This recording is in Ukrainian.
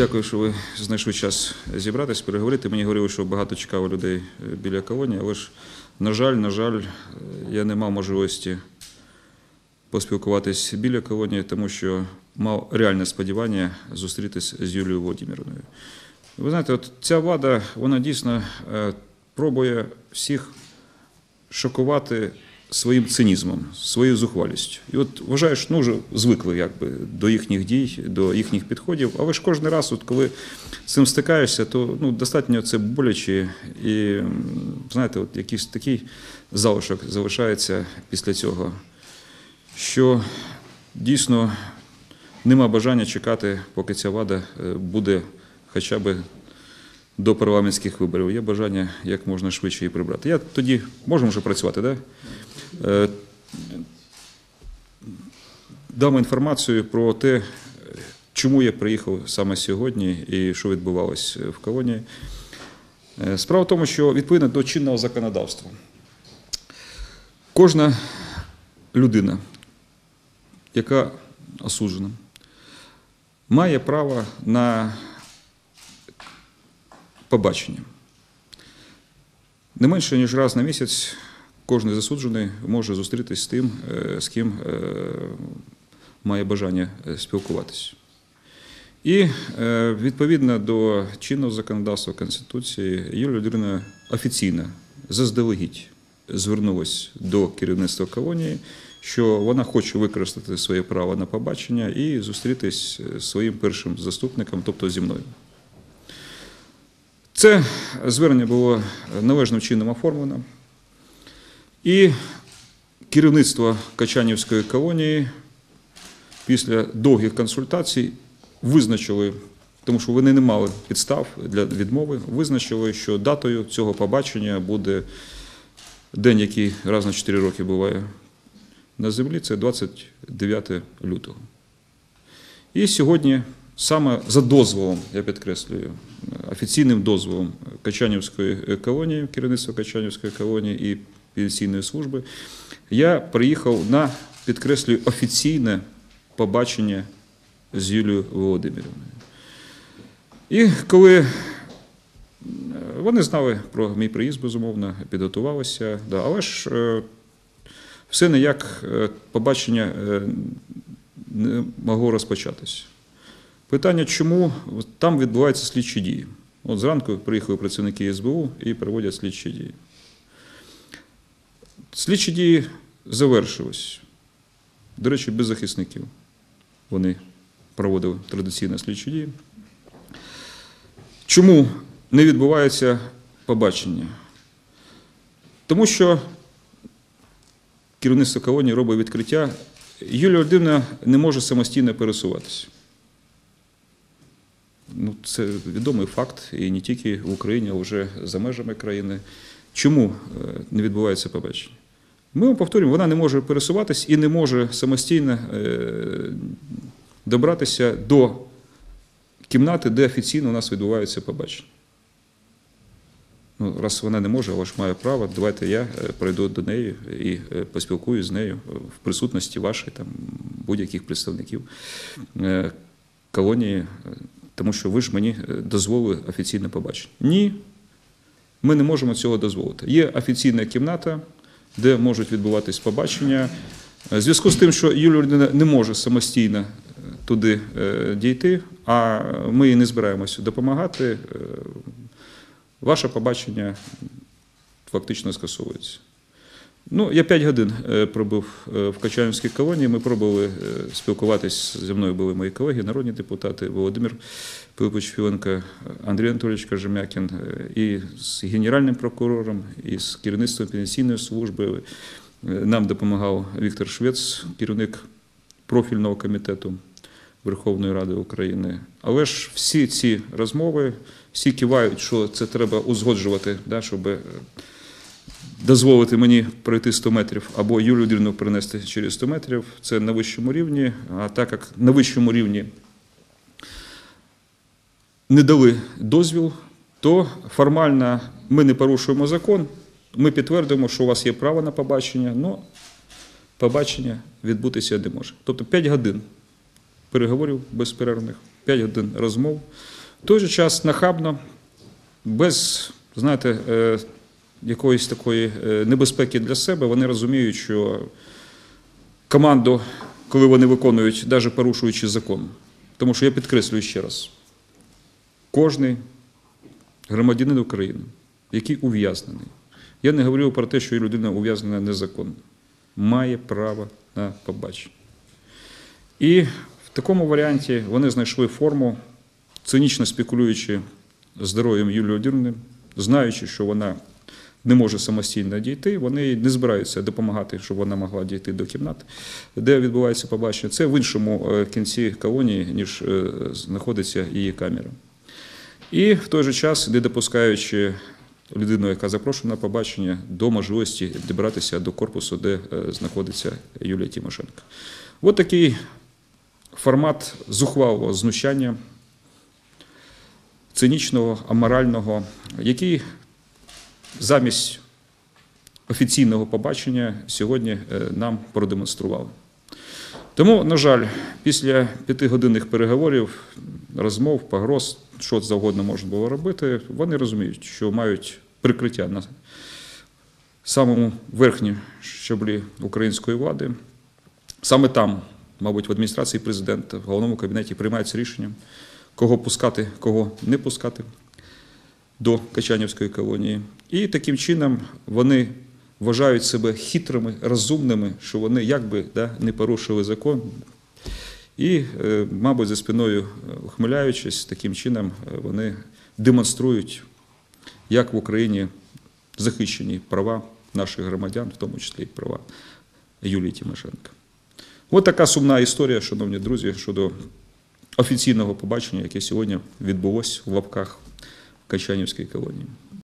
Дякую, що ви знайшли час зібратись, переговорити. Мені говорили, що багато чекало людей е, біля колонії, але ж, на жаль, на жаль, е, я не мав можливості поспілкуватись біля колонії, тому що мав реальне сподівання зустрітися з Юлією Володимирівною. Ви знаєте, от ця влада, вона дійсно е, пробує всіх шокувати своїм цинізмом, своєю зухвалістю. І от вважаєш, ну вже звикли якби до їхніх дій, до їхніх підходів. Але ж кожен раз, от коли з цим стикаєшся, то ну, достатньо це боляче. І знаєте, от якийсь такий залишок залишається після цього, що дійсно нема бажання чекати, поки ця влада е, буде хоча б до парламентських виборів. Є бажання як можна швидше її прибрати. Я тоді можемо вже працювати, так? Да? Е, Дам інформацію про те, чому я приїхав саме сьогодні і що відбувалось в колонії. Е, Справа в тому, що відповідно до чинного законодавства, кожна людина, яка осуджена, має право на побачення. Не менше, ніж раз на місяць кожен засуджений може зустрітися з тим, е, з ким е, має бажання е, спілкуватися. І відповідно до чинного законодавства Конституції Юлія Людина офіційно заздалегідь звернулася до керівництва колонії, що вона хоче використати своє право на побачення і зустрітись з своїм першим заступником, тобто зі мною. Це звернення було належним чином оформлено. І керівництво Качанівської колонії після довгих консультацій визначили, тому що вони не мали підстав для відмови, визначили, що датою цього побачення буде день, який раз на 4 роки буває на землі, це 29 лютого. І сьогодні саме за дозволом, я підкреслюю, офіційним дозволом Качанівської колонії, керівництва Качанівської колонії і пенсійної служби, я приїхав на, підкреслюю, офіційне побачення з Юлією Володимирівною. І коли е, вони знали про мій приїзд, безумовно, підготувалися, да, але ж е, все ніяк е, побачення не могло розпочатися. Питання, чому там відбуваються слідчі дії. От зранку приїхали працівники СБУ і проводять слідчі дії. Слідчі дії завершились. До речі, без захисників. Вони проводили традиційно слідчі дії. Чому не відбувається побачення? Тому що керівництво колонії робить відкриття. Юлія Володимирівна не може самостійно пересуватися. Ну, це відомий факт, і не тільки в Україні, а вже за межами країни. Чому е, не відбувається побачення? Ми вам повторюємо, вона не може пересуватись і не може самостійно е, добратися до кімнати, де офіційно у нас відбувається побачення. Ну, раз вона не може, але ж має право, давайте я е, прийду до неї і поспілкуюсь з нею в присутності вашої, там, будь-яких представників колонії, тому що ви ж мені е, дозволили офіційне побачення. Ні, ми не можемо цього дозволити. Є офіційна кімната, де можуть відбуватись побачення. Е, В зв'язку з тим, що Юлія не може самостійно е, туди дійти, а ми їй не збираємося допомагати, ваше побачення фактично скасовується. Ну, я 5 годин е, пробув е, в Качанівській колонії. Ми пробували е, спілкуватись зі мною були мої колеги, народні депутати Володимир Пилипович Філенко, Андрій Анатолійович Кажемякін, і з генеральним прокурором, і з керівництвом пенсійної служби. Нам допомагав Віктор Швець, керівник профільного комітету Верховної Ради України. Але ж всі ці розмови, всі кивають, що це треба узгоджувати, да, щоб дозволити мені пройти 100 метрів або Юлію Дірну принести через 100 метрів. Це на вищому рівні. А так як на вищому рівні не дали дозвіл, то формально ми не порушуємо закон. Ми підтвердимо, що у вас є право на побачення, але побачення відбутися не може. Тобто 5 годин переговорів безперервних. 5 годин розмов. В той же час нахабно, без, знаєте, е, якоїсь такої е, небезпеки для себе, вони розуміють, що команду, коли вони виконують, навіть порушуючи закон. Тому що я підкреслюю ще раз: кожний громадянин України, який ув'язнений, я не говорю про те, що людина ув'язнена незаконно, має право на побачення. І в такому варіанті вони знайшли форму, цинічно спекулюючи здоров'ям Юлії Одірни, знаючи, що вона не може самостійно дійти, вони не збираються допомагати, щоб вона могла дійти до кімнат, де відбувається побачення. Це в іншому е, кінці колонії, ніж е, знаходиться її камера. І в той же час, не допускаючи людину, яка запрошена на побачення, до можливості добратися до корпусу, де е, знаходиться Юлія Тимошенко. От такий формат зухвалого знущання, цинічного, аморального, який замість офіційного побачення сьогодні е, нам продемонстрували. Тому, на жаль, після п'ятигодинних переговорів, розмов, погроз, що завгодно можна було робити, вони розуміють, що мають прикриття на самому верхній щаблі української влади. Саме там, мабуть, в адміністрації президента, в головному кабінеті приймаються рішення, кого пускати, кого не пускати до Качанівської колонії. І таким чином вони вважають себе хитрими, розумними, що вони якби да, не порушили закон. І, е, мабуть, за спиною е, ухмиляючись, таким чином е, вони демонструють, як в Україні захищені права наших громадян, в тому числі і права Юлії Тимошенко. Ось така сумна історія, шановні друзі, щодо офіційного побачення, яке сьогодні відбулось в лапках в Качанівській колонії.